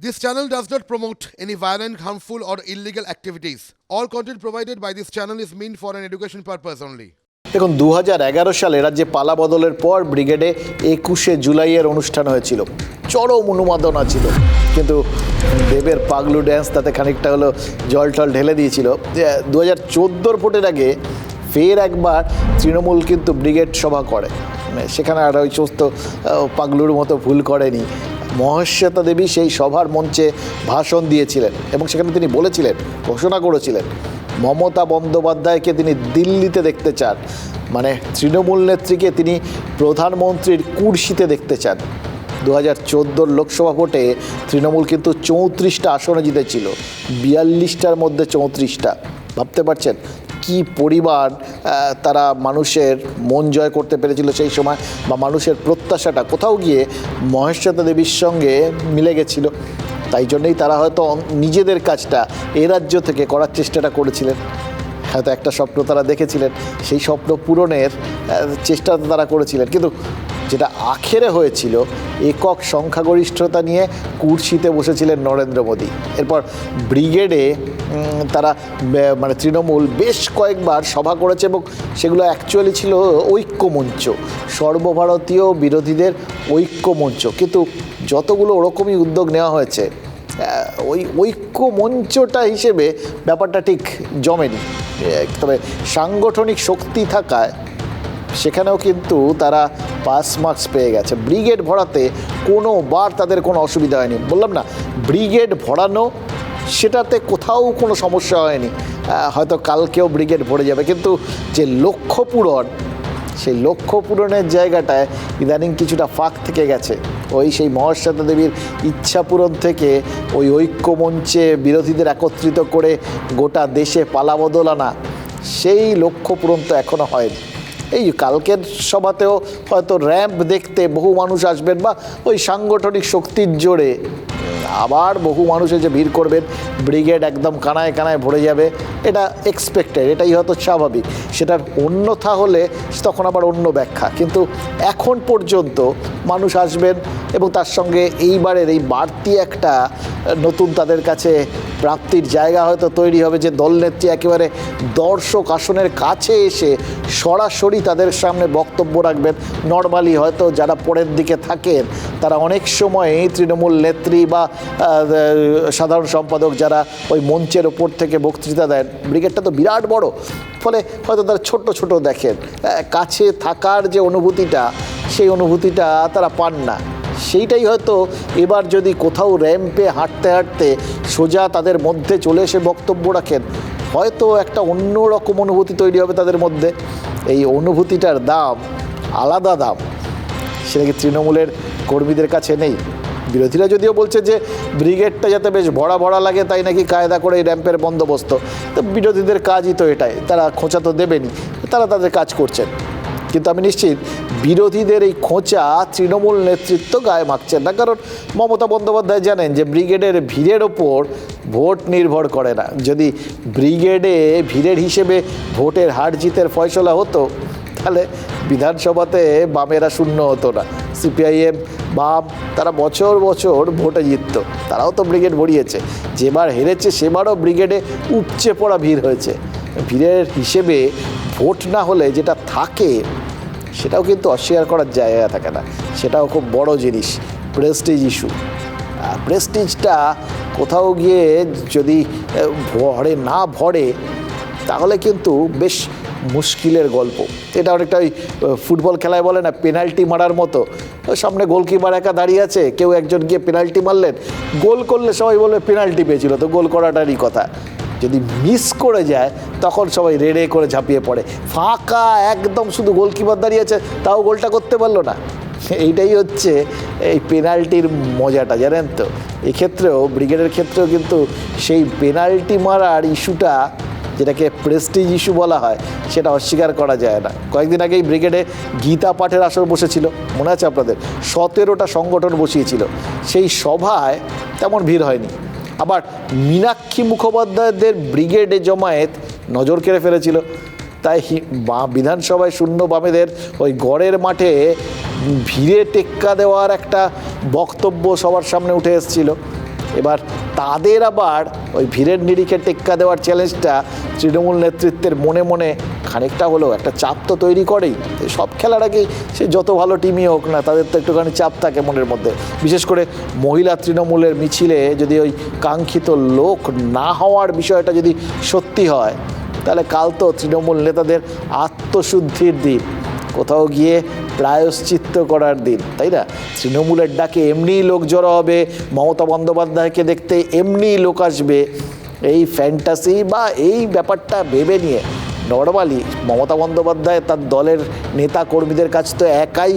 This channel does not promote any violent, harmful, or illegal activities. All content provided by this channel is meant for an education purpose only. দেখুন দু সালে রাজ্যে পালা বদলের পর ব্রিগেডে একুশে জুলাইয়ের অনুষ্ঠান হয়েছিল। চরম অনুমোদনা ছিল। কিন্তু দেবের পাগলু ড্যান্স তাতে খানিকটা হলো জল টল ঢেলে দিয়েছিল। দু হাজার চোদ্দোর ভোটের আগে ফের একবার তৃণমূল কিন্তু ব্রিগেড সভা করে। মানে সেখানে আর ওই সমস্ত পাগলুর মতো ভুল করেনি। মহেশ্বেতা দেবী সেই সভার মঞ্চে ভাষণ দিয়েছিলেন এবং সেখানে তিনি বলেছিলেন, ঘোষণা করেছিলেন, মমতা বন্দ্যোপাধ্যায়কে তিনি দিল্লিতে দেখতে চান। মানে তৃণমূল নেত্রীকে তিনি প্রধানমন্ত্রীর কুর্সিতে দেখতে চান। দু হাজার চোদ্দোর লোকসভা ভোটে তৃণমূল কিন্তু চৌত্রিশটা আসনে জিতেছিল, বিয়াল্লিশটার মধ্যে চৌত্রিশটা। ভাবতে পারছেন কি পরিমাণ তারা মানুষের মন জয় করতে পেরেছিল সেই সময় বা মানুষের প্রত্যাশাটা? কোথাও গিয়ে মহেশ্বতা দেবীর সঙ্গে মিলে গেছিল। তাই জন্যই তারা হয়তো নিজেদের কাজটা এ রাজ্য থেকে করার চেষ্টাটা করেছিলেন। হয়তো একটা স্বপ্ন তারা দেখেছিলেন। সেই স্বপ্ন পূরণের চেষ্টা তারা করেছিলেন। কিন্তু যেটা আখেরে হয়েছিল, একক সংখ্যাগরিষ্ঠতা নিয়ে কুর্সিতে বসেছিলেন নরেন্দ্র মোদী। এরপর ব্রিগেডে তারা মানে তৃণমূল বেশ কয়েকবার সভা করেছে এবং সেগুলো অ্যাকচুয়ালি ছিল ঐক্যমঞ্চ, সর্বভারতীয় বিরোধীদের ঐক্যমঞ্চ। কিন্তু যতগুলো ওরকমই উদ্যোগ নেওয়া হয়েছে ওই ঐক্য মঞ্চটা হিসেবে ব্যাপারটা ঠিক জমেনি। তবে সাংগঠনিক শক্তি থাকায় সেখানেও কিন্তু তারা পাস মার্কস পেয়ে গেছে। ব্রিগেড ভরাতে কোনো বার তাদের কোনো অসুবিধা হয়নি। বললাম না, ব্রিগেড ভরানো, সেটাতে কোথাও কোনো সমস্যা হয়নি। হয়তো কালকেও ব্রিগেড ভরে যাবে। কিন্তু যে লক্ষ্য পূরণ, সেই লক্ষ্য পূরণের জায়গাটায় ইদানিং কিছুটা ফাঁক থেকে গেছে। ওই সেই মহাশ্বেতা দেবীর ইচ্ছা পূরণ থেকে ওই ঐক্যমঞ্চে বিরোধীদের একত্রিত করে গোটা দেশে পালাবদল আনা, সেই লক্ষ্য পূরণ তো এখনও হয়নি। এই কালকের সভাতেও হয়তো র্যাম্প দেখতে বহু মানুষ আসবেন বা ওই সাংগঠনিক শক্তির জোরে। আবার বহু মানুষ এসে ভিড় করবেন, ব্রিগেড একদম কানায় কানায় ভরে যাবে। এটা এক্সপেক্টেড এটাই হয়তো স্বাভাবিক। সেটার অন্যথা হলে তখন আবার অন্য ব্যাখ্যা। কিন্তু এখন পর্যন্ত মানুষ আসবেন এবং তার সঙ্গে এইবারের এই বাড়তি একটা নতুন তাদের কাছে প্রাপ্তির জায়গা হয়তো তৈরি হবে যে দলনেত্রী একেবারে দর্শক আসনের কাছে এসে সরাসরি তাদের সামনে বক্তব্য রাখবেন। নর্মালি হয়তো যারা পরের দিকে থাকেন, তারা অনেক সময় তৃণমূল নেত্রী বা সাধারণ সম্পাদক যারা ওই মঞ্চের ওপর থেকে বক্তৃতা দেন, ব্রিগেডটা তো বিরাট বড়। ফলে হয়তো তারা ছোট ছোট দেখেন। কাছে থাকার যে অনুভূতিটা, সেই অনুভূতিটা তারা পান না। সেইটাই হয়তো এবার যদি কোথাও র্যাম্পে হাঁটতে হাঁটতে সোজা তাদের মধ্যে চলে এসে বক্তব্য রাখেন, হয়তো একটা অন্য রকম অনুভূতি তৈরি হবে তাদের মধ্যে। এই অনুভূতিটার দাম, আলাদা দাম, সেটা কি তৃণমূলের কর্মীদের কাছে নেই? বিরোধীরা যদিও বলছে যে ব্রিগেডটা যাতে বেশ ভরা ভরা লাগে, তাই নাকি কায়দা করে এই র্যাম্পের বন্দোবস্ত। তো বিরোধীদের কাজই তো এটাই, তারা খোঁচা তো দেবেনি তারা তাদের কাজ করছেন। কিন্তু আমি নিশ্চিত বিরোধীদের এই খোঁচা তৃণমূল নেতৃত্ব গায়ে মাখছেন না, কারণ মমতা বন্দ্যোপাধ্যায় জানেন যে ব্রিগেডের ভিড়ের ওপর ভোট নির্ভর করে না। যদি ব্রিগেডে ভিড়ের হিসেবে ভোটের হার জিতের ফয়সলা হতো, তাহলে বিধানসভাতে বামেরা শূন্য হতো না। সিপিআইএম, বাম, তারা বছর বছর ভোটে জিতত। তারাও তো ব্রিগেড ভরিয়েছে। যেবার হেরেছে, সেবারও ব্রিগেডে উপচে পড়া ভিড় হয়েছে। ভিড়ের হিসেবে ভোট না হলে যেটা থাকে, সেটাও কিন্তু অস্বীকার করার জায়গা থাকে না। সেটাও খুব বড় জিনিস প্রেস্টিজ ইস্যু প্রেস্টিজটা কোথাও গিয়ে যদি ভরে না ভরে, তাহলে কিন্তু বেশ মুশকিলের গল্প। এটা অনেকটা ওই ফুটবল খেলায় বলে না পেনাল্টি মারার মতো। সামনে গোলকিপার একা দাঁড়িয়ে আছে, কেউ একজন গিয়ে পেনাল্টি মারলেন। গোল করলে সবাই বলবে পেনাল্টি পেয়েছিল, তো গোল করাটারই কথা। যদি মিস করে যায়, তখন সবাই রেড়ে করে ঝাঁপিয়ে পড়ে। ফাঁকা, একদম শুধু গোলকিপার দাঁড়িয়ে আছে, তাও গোলটা করতে পারল না। এইটাই হচ্ছে এই পেনাল্টির মজাটা, জানেন তো? এক্ষেত্রেও, ব্রিগেডের ক্ষেত্রেও কিন্তু সেই পেনাল্টি মারার ইস্যুটা যেটাকে প্রেস্টিজ ইস্যু বলা হয়, সেটা অস্বীকার করা যায় না। কয়েকদিন আগেই ব্রিগেডে গীতা পাঠের আসর বসেছিল, মনে আছে আপনাদের? সতেরোটা সংগঠন বসিয়েছিল। সেই সভায় তেমন ভিড় হয়নি। আবার মীনাক্ষী মুখোপাধ্যায়দের ব্রিগেডে জমায়েত নজর কেড়ে ফেলেছিল। তাই বা বিধানসভায় শূন্য বামেদের ওই গড়ের মাঠে ভিড়ে টেক্কা দেওয়ার একটা বক্তব্য সবার সামনে উঠে এসেছিল। এবার তাদের আবার ওই ভিড়ের নিরিখে টেক্কা দেওয়ার চ্যালেঞ্জটা তৃণমূল নেতৃত্বের মনে মনে খানিকটা হলেও একটা চাপ তো তৈরি করেই। সব খেলার আগেই সে যত ভালো টিমই হোক না, তাদের তো একটুখানি চাপ থাকে মনের মধ্যে। বিশেষ করে মহিলা তৃণমূলের মিছিলে যদি ওই কাঙ্ক্ষিত লোক না হওয়ার বিষয়টা যদি সত্যি হয়, তাহলে কাল তো তৃণমূল নেতাদের আত্মশুদ্ধির দিন। কোথাও গিয়ে প্রায়শ্চিত্ত করার দিন, তাই না? তৃণমূলের ডাকে এমনিই লোক জড়ো হবে, মমতা বন্দ্যোপাধ্যায়কে দেখতে এমনিই লোক আসবে। এই ফ্যান্টাসি বা এই ব্যাপারটা ভেবে নিয়ে নর্মালি মমতা বন্দ্যোপাধ্যায় তার দলের নেতা কর্মীদের কাছে তো একাই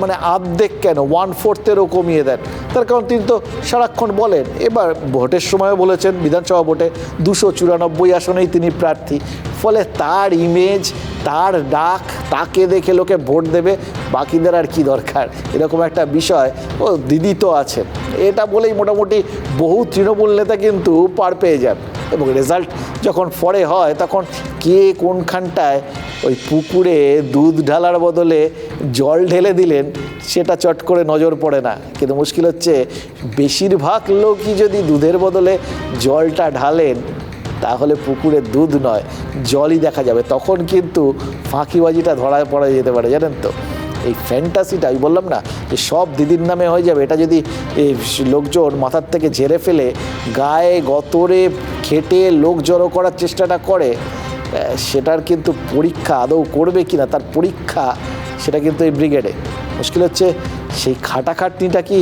মানে আর্ধেক কেন? ওয়ান ফোর্থেরও কমিয়ে দেন। তার কারণ তিনি তো সারাক্ষণ বলেন। এবার ভোটের সময়ও বলেছেন, বিধানসভা ভোটে দুশো চুরানব্বই আসনেই তিনি প্রার্থী। ফলে তার ইমেজ তার ডাক, তাকে দেখে লোকে ভোট দেবে, বাকিদের আর কি দরকার? এরকম একটা বিষয়। ও, দিদি তো আছেন এটা বলেই মোটামুটি বহু তৃণমূল নেতা কিন্তু পার পেয়ে যান। এবং রেজাল্ট যখন পরে হয়, তখন কে কোনখানটায় ওই পুকুরে দুধ ঢালার বদলে জল ঢেলে দিলেন, সেটা চট করে নজর পড়ে না। কিন্তু মুশকিল হচ্ছে, বেশিরভাগ লোকই যদি দুধের বদলে জলটা ঢালেন তাহলে পুকুরে দুধ নয়, জলই দেখা যাবে। তখন কিন্তু ফাঁকিবাজিটা ধরায় পড়া যেতে পারে, জানেন তো? এই ফ্যান্টাসিটা আমি বললাম না, যে সব দিদির নামে হয়ে যাবে। এটা যদি এই লোকজন মাথার থেকে ঝেড়ে ফেলে, গায়ে গতরে খেটে লোক জড়ো করার চেষ্টাটা করে সেটার কিন্তু পরীক্ষা আদৌ করবে কি না তার পরীক্ষা, সেটা কিন্তু এই ব্রিগেডে মুশকিল হচ্ছে, সেই খাটাখাটনিটা কি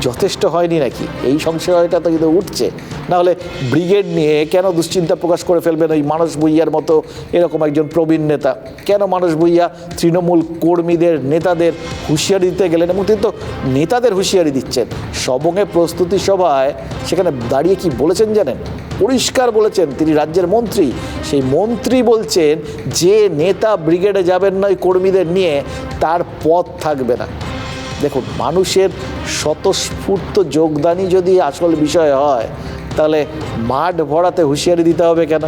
যথেষ্ট হয়নি নাকি? এই সংশয়টা তো কিন্তু উঠছে। নাহলে ব্রিগেড নিয়ে কেন দুশ্চিন্তা প্রকাশ করে ফেলবেন ওই মানস ভুইয়ার মতো এরকম একজন প্রবীণ নেতা? কেন মানস ভুইয়া তৃণমূল কর্মীদের, নেতাদের হুঁশিয়ারি দিতে গেলেন এবং তিনি তো নেতাদের হুঁশিয়ারি দিচ্ছেন? সবঙ্গে প্রস্তুতি সভায় সেখানে দাঁড়িয়ে কি বলেছেন জানেন? পরিষ্কার বলেছেন তিনি রাজ্যের মন্ত্রী। সেই মন্ত্রী বলছেন, যে নেতা ব্রিগেডে যাবেন নয় কর্মীদের নিয়ে, তার পথ থাকবে না। দেখুন, মানুষের স্বতঃস্ফূর্ত যোগদানই যদি আসল বিষয় হয়, তাহলে মাঠ ভরাতে হুঁশিয়ারি দিতে হবে কেন?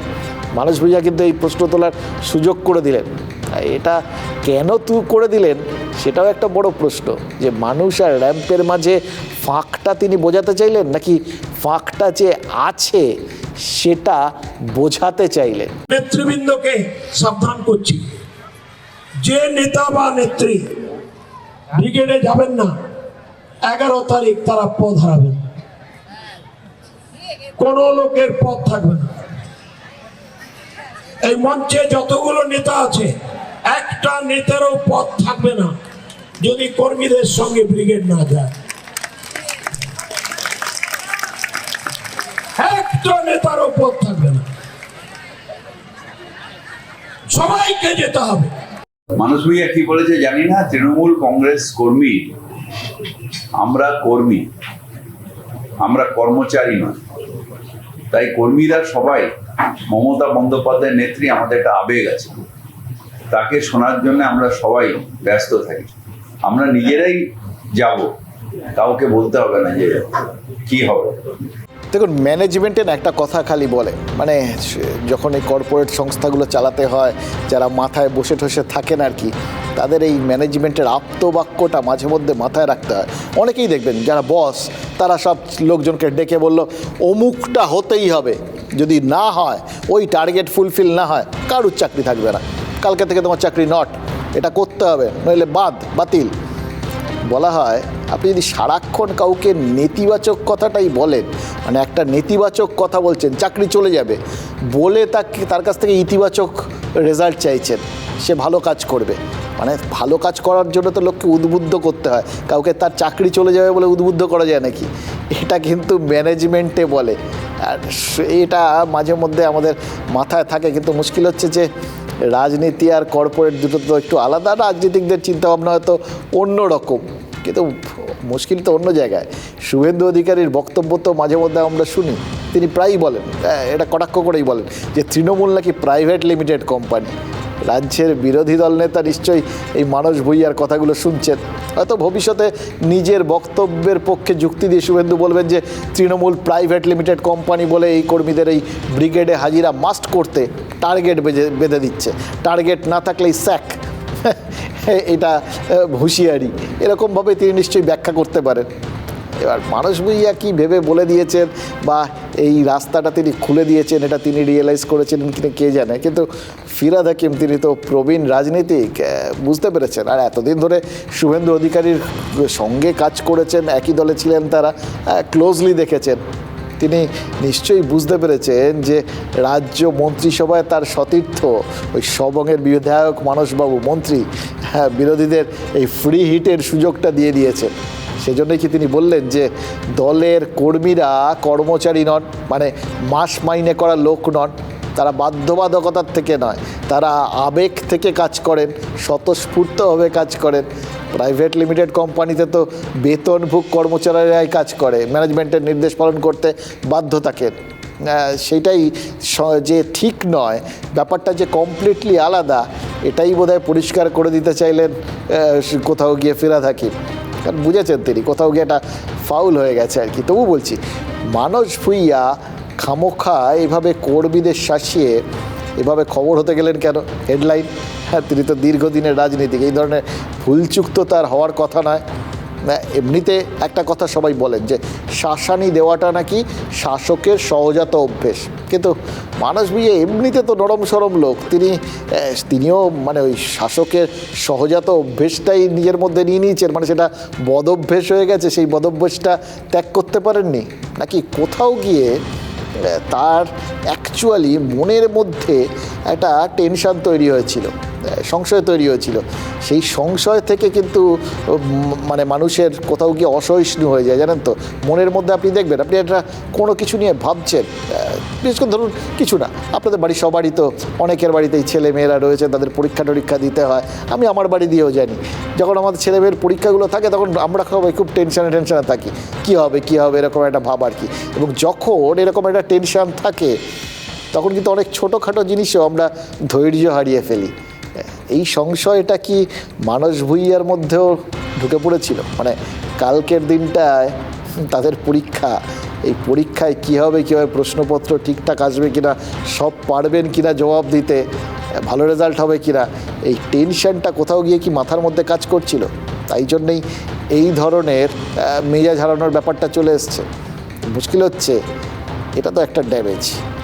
মানুষ ভুইয়া কিন্তু এই প্রশ্ন তোলার সুযোগ করে দিলেন। এটা কেন তু করে দিলেন সেটাও একটা বড় প্রশ্ন, যে মানুষ আর র্যাম্পের মাঝে ফাঁকটা তিনি বোঝাতে চাইলেন নাকি ফাঁকটা যে আছে সেটা বোঝাতে চাইলেন? নেতৃবৃন্দকে সাবধান করছি। যে নেতা বা নেত্রী ব্রিগেডে যাবেন না এগারো তারিখ তারা পথ হারাবেন কোন লোকের পথ থাকবে না। এই মঞ্চে যতগুলো নেতা আছে, একটা নেতারও পথ থাকবে না যদি কর্মীদের সঙ্গে ব্রিগেড না যায়। একটা নেতারও পথ থাকবে না। সবাইকে যেতে হবে। মানুষ ভূঁইয়া কি বলেছে জানি না? তৃণমূল কংগ্রেস কর্মী আমরা কর্মী, আমরা কর্মচারী নয় তাই কর্মীরা সবাই মমতা বন্দ্যোপাধ্যায়ের নেত্রী, আমাদের একটা আবেগ আছে। তাকে শোনার জন্য আমরা সবাই ব্যস্ত থাকি। আমরা নিজেরাই যাব, কাউকে বলতে হবে না যে কি হবে। দেখুন, ম্যানেজমেন্টের একটা কথা খালি বলে মানে যখন এই কর্পোরেট সংস্থাগুলো চালাতে হয়, যারা মাথায় বসে ঠসে থাকেন আর কি তাদের এই ম্যানেজমেন্টের আপ্তবাক্যটা মাঝে মধ্যে মাথায় রাখতে হয়। অনেকেই দেখবেন, যারা বস তারা সব লোকজনকে ডেকে বলল, অমুকটা হতেই হবে। যদি না হয়, ওই টার্গেট ফুলফিল না হয়, কারুর চাকরি থাকবে না। কালকে থেকে তোমার চাকরি নট এটা করতে হবে, নইলে বাদ, বাতিল। বলা হয়, আপনি যদি সারাক্ষণ কাউকে নেতিবাচক কথাটাই বলেন মানে একটা নেতিবাচক কথা বলছেন, চাকরি চলে যাবে, বলে তাকে, তার কাছ থেকে ইতিবাচক রেজাল্ট চাইছেন, সে ভালো কাজ করবে। মানে ভালো কাজ করার জন্য তো লোককে উদ্বুদ্ধ করতে হয়। কাউকে তার চাকরি চলে যাবে বলে উদ্বুদ্ধ করা যায় নাকি? এটা কিন্তু ম্যানেজমেন্টে বলে। আর এটা মাঝে মধ্যে আমাদের মাথায় থাকে, কিন্তু মুশকিল হচ্ছে যে রাজনীতি আর কর্পোরেট দুটো তো একটু আলাদা। রাজনীতিকদের চিন্তাভাবনা হয়তো অন্য রকম। কিন্তু মুশকিল তো অন্য জায়গায়। শুভেন্দু অধিকারীর বক্তব্য তো মাঝে মধ্যে আমরা শুনি। তিনি প্রায়ই বলেন এটা কটাক্ষ করেই বলেন যে তৃণমূল নাকি প্রাইভেট লিমিটেড কোম্পানি রাজ্যের বিরোধী দল নেতা নিশ্চয়ই এই মানস ভূঁইয়ার কথাগুলো শুনছেন। হয়তো ভবিষ্যতে নিজের বক্তব্যের পক্ষে যুক্তি দিয়ে শুভেন্দু বলবেন যে, তৃণমূল প্রাইভেট লিমিটেড কোম্পানি বলে এই কর্মীদের এই ব্রিগেডে হাজিরা মাস্ট করতে টার্গেট বেঁধে বেঁধে দিচ্ছে। টার্গেট না থাকলেই স্যাক। এটা হুঁশিয়ারি। এরকমভাবে তিনি নিশ্চয়ই ব্যাখ্যা করতে পারেন। এবার মানুষ ভুইয়া কি ভেবে বলে দিয়েছেন বা এই রাস্তাটা তিনি খুলে দিয়েছেন, এটা তিনি রিয়েলাইজ করেছিলেন কিনা কে জানে? কিন্তু ফিরাদ হাকিম, তিনি তো প্রবীণ রাজনীতিক বুঝতে পেরেছেন। আর এতদিন ধরে শুভেন্দু অধিকারীর সঙ্গে কাজ করেছেন, একই দলে ছিলেন তারা ক্লোজলি দেখেছেন। তিনি নিশ্চয়ই বুঝতে পেরেছেন যে রাজ্য মন্ত্রিসভায় তার সতীর্থ ওই সবংয়ের বিধায়ক মানসবাবু মন্ত্রী হ্যাঁ বিরোধীদের এই ফ্রি হিটের সুযোগটা দিয়ে দিয়েছেন। সেজন্যই কি তিনি বললেন যে দলের কর্মীরা কর্মচারী নন মানে মাস মাইনে করা লোক নন, তারা বাধ্যবাধকতার থেকে নয়, তারা আবেগ থেকে কাজ করেন, স্বতঃস্ফূর্তভাবে কাজ করেন। প্রাইভেট লিমিটেড কোম্পানিতে তো বেতনভুক কর্মচারীরাই কাজ করে, ম্যানেজমেন্টের নির্দেশ পালন করতে বাধ্য থাকেন। সেটাই যে ঠিক নয়, ব্যাপারটা যে কমপ্লিটলি আলাদা, এটাই বোধহয় পরিষ্কার করে দিতে চাইলেন কোথাও গিয়ে ফেরা থাকি। কারণ বুঝেছেন তিনি, কোথাও গিয়ে একটা ফাউল হয়ে গেছে আর কি। তবু বলছি, মানস ভুইয়া খামোখা এভাবে কর্মীদের শাসিয়ে এভাবে খবর হতে গেলেন কেন? হেডলাইন হ্যাঁ তিনি তো দীর্ঘদিনের রাজনীতিক, এই ধরনের ভুলচুক্ত তার হওয়ার কথা নয়। এমনিতে একটা কথা সবাই বলেন যে শাসানি দেওয়াটা নাকি শাসকের সহজাত অভ্যেস। কিন্তু মানস বিয়ে এমনিতে তো নরম সরম লোক। তিনি তিনিও মানে ওই শাসকের সহজাত অভ্যেসটাই নিজের মধ্যে নিয়ে নিয়েছেন। মানে সেটা বদভ্যেস হয়ে গেছে, সেই বদভ্যেসটা ত্যাগ করতে পারেননি। নাকি কোথাও গিয়ে তার অ্যাকচুয়ালি মনের মধ্যে একটা টেনশান তৈরি হয়েছিল। সংশয় তৈরি হয়েছিল। সেই সংশয় থেকে কিন্তু মানে মানুষের কোথাও গিয়ে অসহিষ্ণু হয়ে যায়, জানেন তো? মনের মধ্যে আপনি দেখবেন, আপনি একটা কোনো কিছু নিয়ে ভাবছেন বিশেষ করে ধরুন কিছু না, আপনাদের বাড়ি সবারই তো, অনেকের বাড়িতেই ছেলে মেয়েরা রয়েছে, তাদের পরীক্ষা টরীক্ষা দিতে হয়, আমি আমার বাড়ি দিয়েও জানি যখন আমাদের ছেলে মেয়ের পরীক্ষাগুলো থাকে, তখন আমরা সবাই খুব টেনশনে টেনশনে থাকি, কী হবে কী হবে, এরকম একটা ভাব আর কি। এবং যখন এরকম একটা টেনশন থাকে, তখন কিন্তু অনেক ছোটোখাটো জিনিসও আমরা ধৈর্য হারিয়ে ফেলি। এই সংশয়টা কি মানস ভুইয়ার মধ্যেও ঢুকে পড়েছিল? মানে কালকের দিনটায় তাদের পরীক্ষা, এই পরীক্ষায় কী হবে, কীভাবে প্রশ্নপত্র ঠিকঠাক আসবে কিনা, সব পারবেন কিনা জবাব দিতে, ভালো রেজাল্ট হবে কিনা, এই টেনশনটা কোথাও গিয়ে কি মাথার মধ্যে কাজ করছিল? তাই জন্যেই এই ধরনের মেজাজ হারানোর ব্যাপারটা চলে এসছে। মুশকিল হচ্ছে, এটা তো একটা ড্যামেজ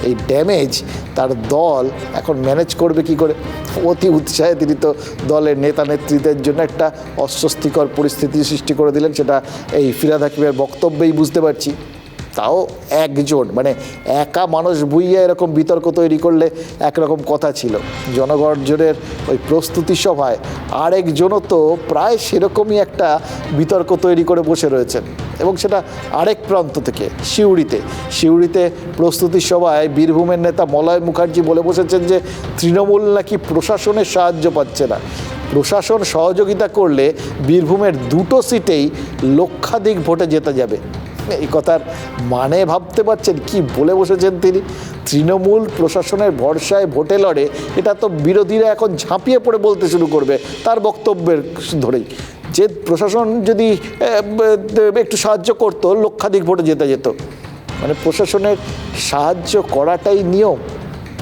এই ড্যামেজ তার দল এখন ম্যানেজ করবে কি করে? অতি উৎসাহে তিনি তো দলের নেতা নেতৃত্বের জন্য একটা অস্বস্তিকর পরিস্থিতি সৃষ্টি করে দিলেন, সেটা এই ফিরাদ হাকিমের বক্তব্যেই বুঝতে পারছি। তাও একজন মানে একা মানুষ বুইয়া এরকম বিতর্ক তৈরি করলে একরকম কথা ছিল। জনগর্জনের ওই প্রস্তুতি সভায় আরেকজনও তো প্রায় সেরকমই একটা বিতর্ক তৈরি করে বসে রয়েছেন। এবং সেটা আরেক প্রান্ত থেকে, সিউড়িতে। সিউড়িতে প্রস্তুতি সভায় বীরভূমের নেতা মলয় মুখার্জি বলে বসেছেন যে, তৃণমূল নাকি প্রশাসনের সাহায্য পাচ্ছে না। প্রশাসন সহযোগিতা করলে বীরভূমের দুটো সিটেই লক্ষাধিক ভোটে যেতে যাবে। এই কথার মানে ভাবতে পারছেন কি বলে বসেছেন তিনি? তৃণমূল প্রশাসনের ভরসায় ভোটে লড়ে এটা তো বিরোধীরা এখন ঝাঁপিয়ে পড়ে বলতে শুরু করবে তার বক্তব্যের ধরেই। যে প্রশাসন যদি একটু সাহায্য করতো, লক্ষাধিক ভোটে যেতে যেত। মানে প্রশাসনের সাহায্য করাটাই নিয়ম।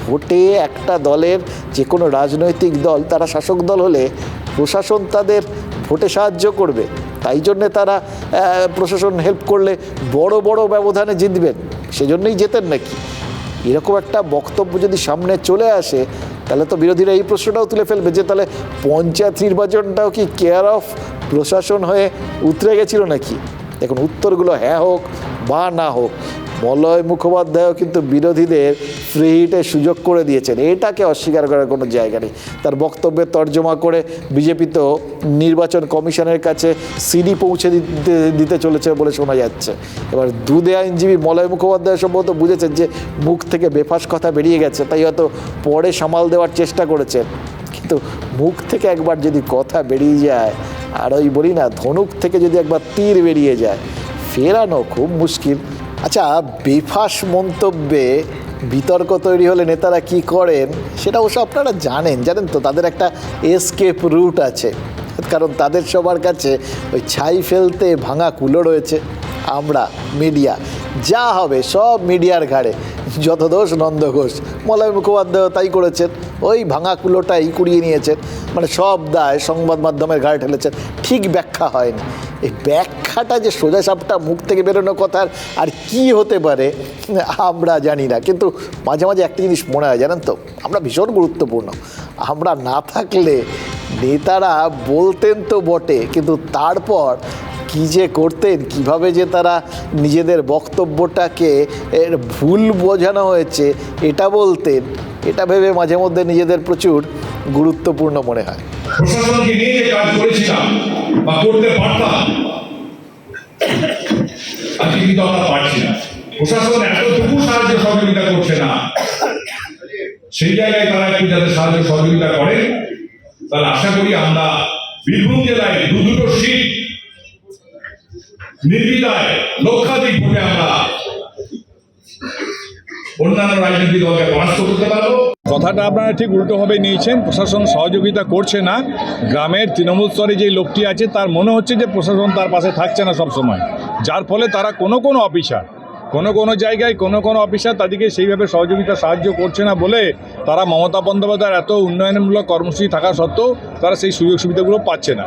ভোটে একটা দলের যে কোনো রাজনৈতিক দল, তারা শাসক দল হলে প্রশাসন তাদের ভোটে সাহায্য করবে। তাই জন্যে তারা প্রশাসন হেল্প করলে বড় বড় ব্যবধানে জিতবেন সেজন্যই জেতেন নাকি? এরকম একটা বক্তব্য যদি সামনে চলে আসে, তাহলে তো বিরোধীরা এই প্রশ্নটাও তুলে ফেলবে যে তাহলে পঞ্চায়েত নির্বাচনটাও কি কেয়ার অফ প্রশাসন হয়ে উতরে গেছিল নাকি? এখন উত্তরগুলো হ্যাঁ হোক বা না হোক। মলয় মুখোপাধ্যায়ও কিন্তু বিরোধীদের ফ্রি হিটের সুযোগ করে দিয়েছেন। এটাকে অস্বীকার করার কোনো জায়গা নেই। তার বক্তব্যের তর্জমা করে বিজেপি তো নির্বাচন কমিশনের কাছে সিডি পৌঁছে দিতে দিতে চলেছে বলে শোনা যাচ্ছে। এবার দুধে আইনজীবী মলয় মুখোপাধ্যায় সম্ভবত বুঝেছেন যে মুখ থেকে বেফাস কথা বেরিয়ে গেছে, তাই হয়তো পরে সামাল দেওয়ার চেষ্টা করেছেন। কিন্তু মুখ থেকে একবার যদি কথা বেরিয়ে যায় আর ওই বলি না, ধনুক থেকে যদি একবার তীর বেরিয়ে যায়, ফেরানো খুব মুশকিল। আচ্ছা বেফাস মন্তব্যে বিতর্ক তৈরি হলে নেতারা কি করেন? সেটা অবশ্য আপনারা জানেন জানেন তো, তাদের একটা এসকেপ রুট আছে। কারণ তাদের সবার কাছে ওই ছাই ফেলতে ভাঙা কুলো রয়েছে, আমরা মিডিয়া যা হবে সব মিডিয়ার ঘাড়ে। যত দোষ নন্দ ঘোষ, মলয় মুখোপাধ্যায় তাই করেছেন। ওই ভাঙা কুলোটাই কুড়িয়ে নিয়েছেন। মানে সব দায় সংবাদ মাধ্যমের ঘাড়ে ঠেলেছেন। ঠিক ব্যাখ্যা হয়নি। এই ব্যাখ্যাটা যে সোজা সাপটা মুখ থেকে বেরোনো কথার আর কি হতে পারে, আমরা জানি না। কিন্তু মাঝে মাঝে একটা জিনিস মনে হয়, জানেন তো? আমরা ভীষণ গুরুত্বপূর্ণ। আমরা না থাকলে নেতারা বলতেন তো বটে, কিন্তু তারপর কি যে করতেন, কীভাবে যে তারা নিজেদের বক্তব্যটাকে ভুল বোঝানো হয়েছে, এটা বলতেন, এটা ভেবে মাঝে মধ্যে নিজেদের প্রচুর গুরুত্বপূর্ণ মনে হয়। প্রশাসনকে নিয়ে যে কাজ করেছিলাম বা করতে পারতাম, আজকে কিন্তু আমরা পারছি না। প্রশাসন এতটুকু সাহায্য সহযোগিতা করছে না, সেই জায়গায় তারা একটু যাতে সাহায্য সহযোগিতা করে, তাহলে আশা করি আমরা বীরভূম জেলায় দু দুটো সিট নির্বিধায় লক্ষাধিক ভোটে আমরা অন্যান্য রাজনৈতিক দলকে পরাস্ত করতে পারব। কথাটা আপনারা ঠিক উল্টোভাবে নিয়েছেন। প্রশাসন সহযোগিতা করছে না। গ্রামের তৃণমূল স্তরে যে লোকটি আছে, তার মনে হচ্ছে যে প্রশাসন তার পাশে থাকছে না সব সময় যার ফলে তারা কোনো কোনো অফিসার, কোনো কোনো জায়গায় কোনো কোনো অফিসার তাদেরকে সেইভাবে সহযোগিতা সাহায্য করছে না বলে তারা মমতা বন্দ্যোপাধ্যায়ের এত উন্নয়নমূলক কর্মসূচি থাকা সত্ত্বেও তারা সেই সুযোগ সুবিধাগুলো পাচ্ছে না।